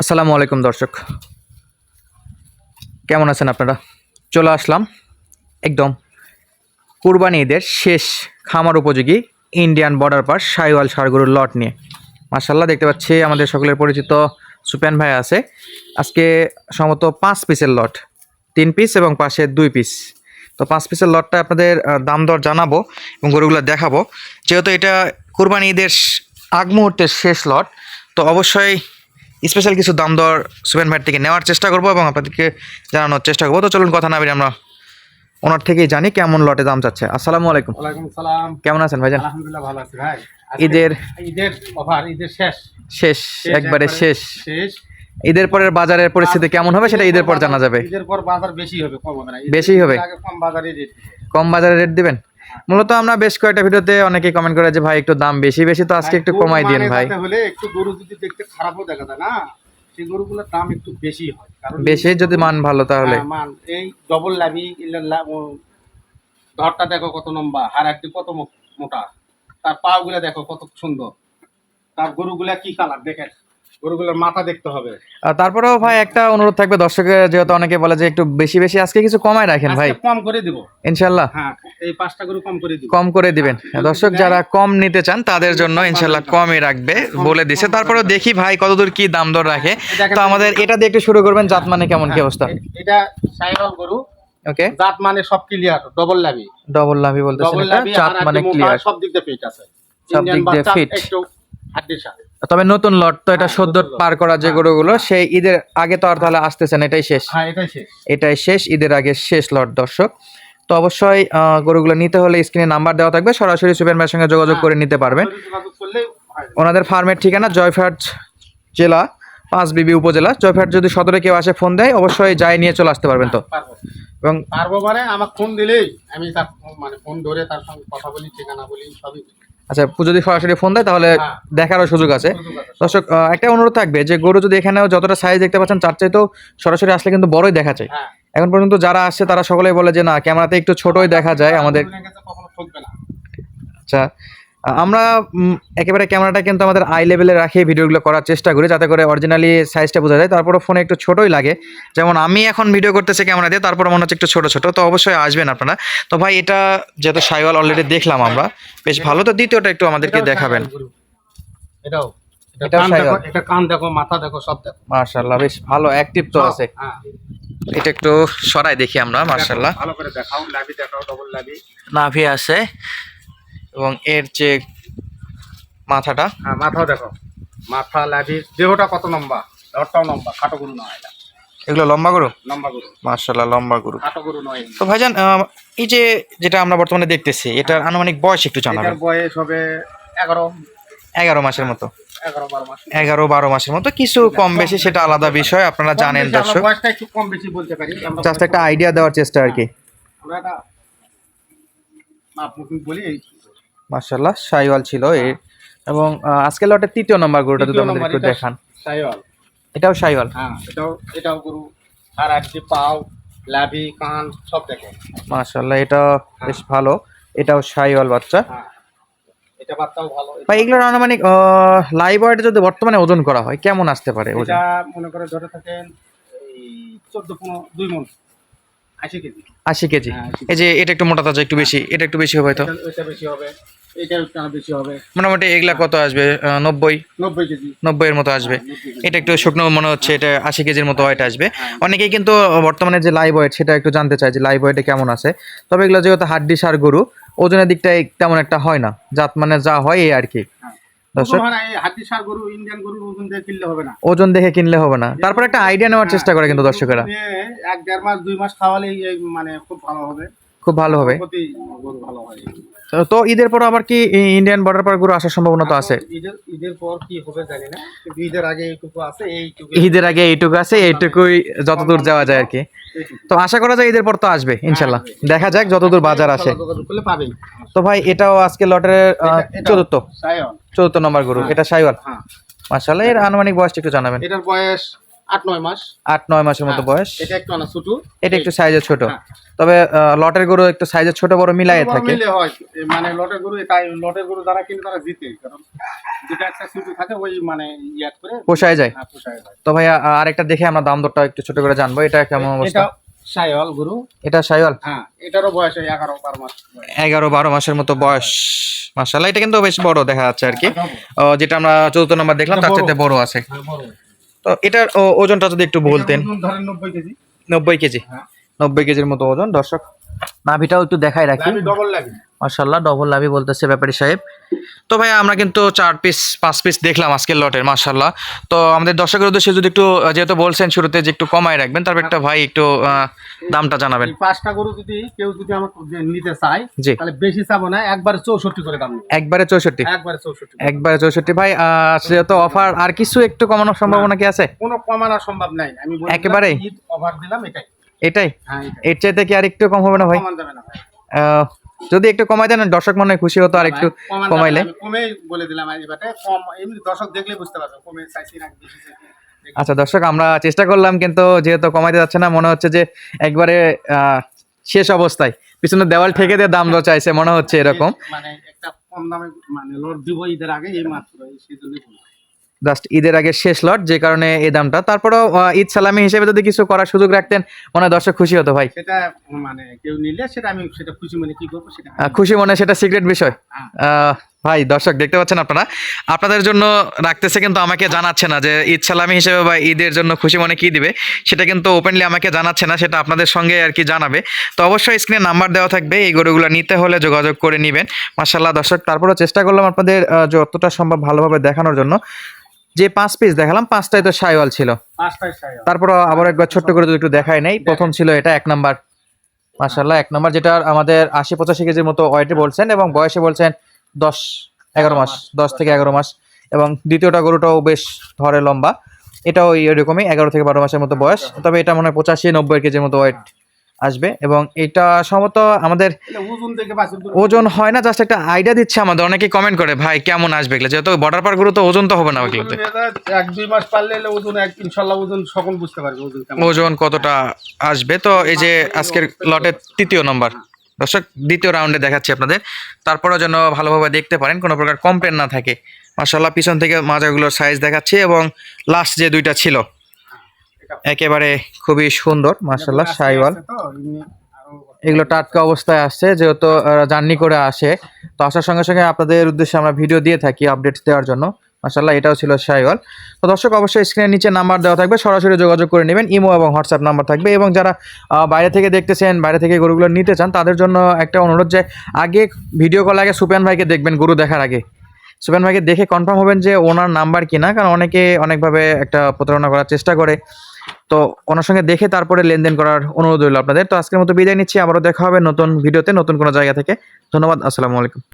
আসসালামু আলাইকুম দর্শক। কেমন আছেন আপনারা? চলে আসলাম একদম কুরবানি ঈদের শেষ খামার উপযোগী ইন্ডিয়ান বর্ডার পার সাইওয়াল সারগরুর লট নিয়ে। মার্শাল্লাহ দেখতে পাচ্ছি আমাদের সকলের পরিচিত সুপেন ভাই আছে। আজকে সম্ভবত পাঁচ পিসের লট, তিন পিস এবং পাশে দুই পিস। তো পাঁচ পিসের লটটা আপনাদের দাম দর জানাব এবং গরুগুলো দেখাবো। যেহেতু এটা কুরবানি ঈদের আগ মুহূর্তের শেষ লট, তো অবশ্যই স্পেশাল কিছু দাম দর সুপেন ভাইয়ের থেকে নেওয়ার চেষ্টা করব এবং আপনাদেরকে জানানোর চেষ্টা করব। তো চলুন কথা না বেরিয়ে আমরা ওনার থেকেই জানি কেমন লটে দাম চাচ্ছে। আসসালামু আলাইকুম। সালাম। কেমন আছেন ভাইজান? আলহামদুলিল্লাহ ভালো আছি ভাই। ঈদের- ঈদের অফার ঈদের শেষ। শেষ একবারে শেষ। শেষ। ঈদের পরের বাজারের পরিস্থিতি কেমন হবে সেটা ঈদের পর জানা যাবে। ঈদের পর বাজার বেশি হবে কম হবে না। বেশি হবে? আগে কম বাজারে রেট কম বাজারে রেট দিবেন? মূলত আমরা বেশ কয়েকটা ভিডিওতে অনেকেই কমেন্ট করে যে ভাই একটু দাম বেশি বেশি তো আজকে একটু কমাই দিন ভাই। হলে একটু গরু যদি দেখতে খারাপও দেখা যায় না সেই গরুগুলোর দাম একটু বেশি হয়। কারণ বেশি যদি মান ভালো তাহলে। হ্যাঁ, মান। এই ডবল লাভি ধরটা দেখো কত লম্বা হার একটি কত মোটা। তার পা গুলা দেখো কত সুন্দর। তার গরুগুলা কি কালার দেখেন। গরুগুলোর মাথা দেখতে হবে। তারপরেও ভাই একটা অনুরোধ থাকবে দর্শকের যেহেতু অনেকে বলে যে একটু বেশি বেশি আজকে কিছু কমাই রাখেন ভাই। কম করে দিব। ইনশাল্লাহ। হ্যাঁ এই পাঁচটা গরু কম করে দিব। কম করে দিবেন। দর্শক যারা কম নিতে চান তাদের জন্য ইনশাল্লাহ কমই রাখবে বলে দিছে। তারপরেও দেখি ভাই কতদূর কি দাম দর রাখে। তো আমাদের এটা দিয়ে একটু শুরু করবেন জাত মানে কেমন কি অবস্থা? এটা সাইরাল গরু। ওকে। জাত মানে সব ক্লিয়ার ডবল লাভি। ডবল লাভি বলতেছেন এটা? জাত মানে ক্লিয়ার সব দিক দিয়ে ফিট আছে। সব দিক দিয়ে fit। একটু হাড্ডির সাথে। তবে নতুন লট তো এটা সদ্য পার করা যে গরুগুলো সেই ঈদের আগে তো আর তাহলে আসতেছেন এটাই শেষ। হ্যাঁ এটাই শেষ। এটাই শেষ ঈদের আগে শেষ লট দর্শক। তো অবশ্যই গরুগুলো নিতে হলে স্ক্রিনে নাম্বার দেওয়া থাকবে সরাসরি ভাইয়ের সঙ্গে যোগাযোগ করে নিতে পারবেন। হয়। ওনাদের ফার্মের ঠিকানা জয়ফাট জেলা পাঁচ বিবি উপজেলা। জয়ফাট যদি সদরে কেউ আসে ফোন দেয় অবশ্যই যাই নিয়ে চলে আসতে পারবেন তো। এবং পারব মানে আমার ফোন দিলেই আমি তার মানে ফোন ধরে তার সঙ্গে কথা বলি ঠিকানা বলি সবই। আচ্ছা পুজো যদি সরাসরি ফোন দেয় তাহলে হ্যাঁ। দেখারও সুযোগ আছে। দর্শক একটা অনুরোধ থাকবে যে গরু যদি এখানেও যতটা সাইজ দেখতে পাচ্ছেন তার তো সরাসরি আসলে কিন্তু বড়ই দেখা যায় হ্যাঁ। এখন পর্যন্ত যারা আসছে তারা সকলেই বলে যে না ক্যামেরাতে একটু ছোটই দেখা যায় আমাদের। আচ্ছা আমরা একেবারে ক্যামেরাটা কিন্তু আমাদের আই লেভেলে রাখি ভিডিওগুলো করার চেষ্টা করি যাতে করে অরিজিনালি সাইজটা বোঝা যায়। তারপরে ফোনে একটু ছোটই লাগে। যেমন আমি এখন ভিডিও করতেছি ক্যামেরা দিয়ে তারপরে মনে হচ্ছে একটু ছোট ছোট। তো অবশ্যই আসবেন আপনারা। তো ভাই এটা যেহেতু সাইওয়াল অলরেডি দেখলাম আমরা বেশ ভালো। তো দ্বিতীয়টা একটু আমাদেরকে দেখাবেন। সাইওয়াল এটাও। এটা কান দেখো সাইওয়াল। এটা কান দেখো মাথা দেখো সব দেখো। মার্শাল্লাহ বেশ ভালো অ্যাক্টিভ তো আছে। হ্যাঁ। এটা একটু সরাই দেখি আমরা মার্শাল্লাহ ভালো করে দেখাও লাভি দেখাও ডবল লাভি। নাভি আছে। এবং এর যে মাথাটা হ্যাঁ মাথাও দেখো। মাথা লাভি দেহটা কত লম্বা? ধরটাও লম্বা খাটো গরু নয় এটা। এগুলো লম্বা গরু? লম্বা গরু। মার্শাল্লাহ লম্বা গরু। খাটো গরু নয় তো ভাইজান এই যে যেটা আমরা বর্তমানে দেখতেছি এটার আনুমানিক বয়স একটু জানাবেন। এটার বয়স হবে এগারো। এগারো মাসের মতো। এগারো বারো মাসের মতো। কিছু কম বেশি সেটা আলাদা বিষয় আপনারা জানেন দর্শক। একটু জাস্ট আইডিয়া দেওয়ার চেষ্টা আর কি। বলি এই মার্শাল্লাহ সাইওয়াল ছিল এর এবং আহ, আজকে লটের তৃতীয় নম্বর গরুটা যদি আমাদের একটু দেখান। সাইওয়াল। এটাও সাইওয়াল? হ্যাঁ এটাও এটাও গরু। আর একটি পাও লাভি কান সব দেখো মার্শাল্লাহ এটা বেশ ভালো। এটাও সাইওয়াল বাচ্চা। হ্যাঁ এটা বাচ্চাও ভালো। ভাই এগুলোর আনুমানিক লাইভ ওয়েটে যদি বর্তমানে ওজন করা হয় কেমন আসতে পারে ওজন? এটা মনে করে ধরে থাকেন এই চোদ্দ পনেরো দুই মন। আশি কেজি। হ্যাঁ, 80 এই যে এটা একটু মোটা তাজা একটু বেশি এটা একটু বেশি হবে তো এটা- এটা বেশি হবে। এটা একটু আরও বেশি হবে। মোটামুটি এগুলা কত আসবে? নব্বই? নব্বই এর মতো আসবে। এটা একটু শুকনো মনে হচ্ছে এটা আশি কেজির মতো ওয়েট আসবে। অনেকেই কিন্তু বর্তমানে যে লাইভ ওয়েট সেটা একটু জানতে চায় যে লাইভ ওয়েটে কেমন আছে। তবে এগুলো যেহেতু হাড্ডি সার গরু ওজনের দিকটাই তেমন একটা হয় না। জাত মানে যা হয় এই আর কি। হ্যাঁ। ওজন হয় দেখে কিনলে হবে না। তারপর একটা আইডিয়া নেওয়ার চেষ্টা করে কিন্তু দর্শকেরা। এক দেড় মাস দুই মাস খাওয়ালেই মানে খুব ভালো হবে। খুব ভালো হবে। হয়। তো- ঈদের পর আবার কি ইন্ডিয়ান বর্ডার পার গরু আসার সম্ভাবনা তো আছে? ঈদের পর কি হবে জানি না ঈদের আগে এইটুকু আছে এইটুকু। ঈদের আগে এইটুকু আছে এইটুকুই যতদূর যাওয়া যায় আর কি। তো আশা করা যায় ঈদের পর তো আসবে ইনশাল্লাহ। দেখা যাক যতদূর বাজার আসে। তো ভাই এটাও আজকে লটের চতুর্থ। চতুর্থ নম্বর গরু হ্যাঁ। এটা সাইওয়াল? হ্যাঁ। মাশাআল্লাহ এর আনুমানিক বয়সটা একটু জানাবেন। এটার বয়স আট নয় মাস। আট নয় মাসের মতো হ্যাঁ, বয়স। এটা একটু ছোট। এটা একটু সাইজে ছোট। তবে লটের গরু একটু সাইজে ছোট বড় মিলাই থাকে। মিলে হয়। মানে লটের গরু তাই লটের গরু যারা কিনে তারা জিতে। কারণ যেটা একটা ছোট থাকে ওই মানে ইয়াদ করে পোষায় যায়। পোষায় যায়। তো ভাইয়া আরেকটা দেখে আমরা দাম দরটা একটু ছোট করে জানব। এটা কেমন অবস্থা? সাইওয়াল গুরু। এটা সাইওয়াল? হ্যাঁ এটারও বয়স ওই এগারো বারো মাস। এগারো বারো মাসের মতো বয়স। এটা কিন্তু বেশ বড় দেখা যাচ্ছে আর কি। যেটা আমরা চতুর্থ নম্বর দেখলাম তার। চাইতে বড় আছে। হ্যাঁ, তো এটার ওজনটা যদি একটু বলতেন। ধরেন নব্বই কেজি। নব্বই কেজি? হ্যাঁ। নব্বই কেজির মতো ওজন দর্শক। নাভিটাও একটু দেখাই রাখি। ডবল লাগে মার্শাল্লাহ ডবল লাভি বলতেছে ব্যাপারী সাহেব। তো ভাই আমরা কিন্তু চার পিস পাঁচ পিস দেখলাম আজকের লটের মার্শাল্লাহ তো আমাদের দর্শকের উদ্দেশ্যে যদি একটু যেহেতু বলছেন শুরুতে যে একটু কমায় রাখবেন তারপর একটা ভাই একটু দামটা জানাবেন। পাঁচটা গরু যদি কেউ যদি আমার নিতে চায় জি। তাহলে বেশি চাবো না একবারে চৌষট্টি করে দাম একবারে চৌষট্টি? একবারে চৌষট্টি একবারে চৌষট্টি। ভাই যেহেতু অফার আর কিছু একটু কমানোর সম্ভাবনা কি আছে? কোনো কমানো সম্ভব নাই। আমি বলি একেবারেই? অফার দিলাম এটাই। এটাই? হ্যাঁ এটাই। এর চাইতে কি আর একটু কম হবে না ভাই? যাবে না ভাই। যদি একটু কমাই দেন দর্শক মনে হয় খুশি হতো আর একটু কমাইলে। কমেই বলে দিলাম কম এমনি দর্শক দেখলে বুঝতে পারবে কমে চাইছি না আচ্ছা দর্শক আমরা চেষ্টা করলাম কিন্তু যেহেতু কমাইতে যাচ্ছে না মনে হচ্ছে যে একবারে শেষ অবস্থায়। পিছনে দেওয়াল ঠেকে দিয়ে দাম দর চাইছে মনে হচ্ছে এরকম। মানে একটা কম দামে মানে লোড দিব ঈদের আগে এই মাত্র এই সেজন্যই বললাম। জাস্ট ঈদের আগে শেষ লট যে কারণে এই দামটা। তারপরেও ঈদ সালামি হিসেবে যদি কিছু করার সুযোগ রাখতেন মনে দর্শক খুশি হতো ভাই। সেটা মানে কেউ নিলে সেটা আমি সেটা খুশি মানে কি করব সেটা খুশি মনে সেটা সিক্রেট বিষয়। হ্যাঁ। ভাই দর্শক দেখতে পাচ্ছেন আপনারা? আপনাদের জন্য রাখতেছে কিন্তু আমাকে জানাচ্ছে না যে ঈদ সালামি হিসেবে বা ঈদের জন্য খুশি মনে কি দিবে। সেটা কিন্তু ওপেনলি আমাকে জানাচ্ছে না সেটা আপনাদের সঙ্গে আর কি জানাবে। তো অবশ্যই স্ক্রিনে নাম্বার দেওয়া থাকবে এই গরুগুলো নিতে হলে যোগাযোগ করে নেবেন। মাসাল্লাহ দর্শক তারপরেও চেষ্টা করলাম আপনাদের যতটা সম্ভব ভালোভাবে দেখানোর জন্য। যে পাঁচ পিস দেখালাম পাঁচটাই তো সাইওয়াল ছিল। তারপর আবার একবার ছোট্ট করে যদি একটু দেখাই নাই প্রথম ছিল এটা এক নাম্বার মাশাল্লাহ এক নাম্বার যেটা আমাদের আশি পঁচাশি কেজির মতো ওয়েটে বলছেন এবং বয়সে বলছেন দশ এগারো মাস দশ থেকে এগারো মাস। এবং দ্বিতীয়টা গরুটাও বেশ ধরে লম্বা। এটাও এরকমই এগারো থেকে বারো মাসের মতো বয়স। তবে এটা মনে হয় পঁচাশি নব্বই কেজির মতো ওয়েট আসবে এবং এটা সম্ভবত আমাদের ওজন হয় না জাস্ট একটা আইডিয়া দিচ্ছে আমাদের অনেকে কমেন্ট করে ভাই কেমন আসবে এগুলো? যেহেতু বর্ডার পার গরু তো ওজন তো হবে না ওগুলোতে। এক দুই মাস পারলে ওজন এক ইনশাল্লাহ ওজন সকল বুঝতে পারবে ওজন ওজন কতটা আসবে? তো এই যে আজকের লটের তৃতীয় নম্বর দর্শক দ্বিতীয় রাউন্ডে দেখাচ্ছি আপনাদের। তারপরেও যেন ভালোভাবে দেখতে পারেন কোনো প্রকার কমপ্লেন না থাকে। মাসাল্লাহ পিছন থেকে মাজাগুলোর সাইজ দেখাচ্ছি এবং লাস্ট যে দুইটা ছিল। একেবারে খুবই সুন্দর মাসাল্লাহ আস্তে সাইওয়াল। এগুলো টাটকা অবস্থায় আসছে যেহেতু জার্নি করে আসে। তো আসার সঙ্গে সঙ্গে আপনাদের উদ্দেশ্যে আমরা ভিডিও দিয়ে থাকি আপডেট দেওয়ার জন্য। মাসাল্লাহ এটাও ছিল শাইওয়াল তো দর্শক অবশ্যই স্ক্রিনের নিচে নাম্বার দেওয়া থাকবে সরাসরি যোগাযোগ করে নেবেন। ইমো এবং হোয়াটসঅ্যাপ নাম্বার থাকবে এবং যারা বাইরে থেকে দেখতেছেন বাইরে থেকে গরুগুলো নিতে চান তাদের জন্য একটা অনুরোধ যে আগে ভিডিও কল আগে সুপেন ভাইকে দেখবেন গরু দেখার আগে। সুপেন ভাইকে দেখে কনফার্ম হবেন যে ওনার নাম্বার কিনা কারণ অনেকে অনেকভাবে একটা প্রতারণা করার চেষ্টা করে। তো ওনার সঙ্গে দেখে তারপরে লেনদেন করার অনুরোধ রইল আপনাদের। তো আজকের মতো বিদায় নিচ্ছি। আবারও দেখা হবে নতুন ভিডিওতে নতুন কোনো জায়গা থেকে। ধন্যবাদ। আসসালামু আলাইকুম।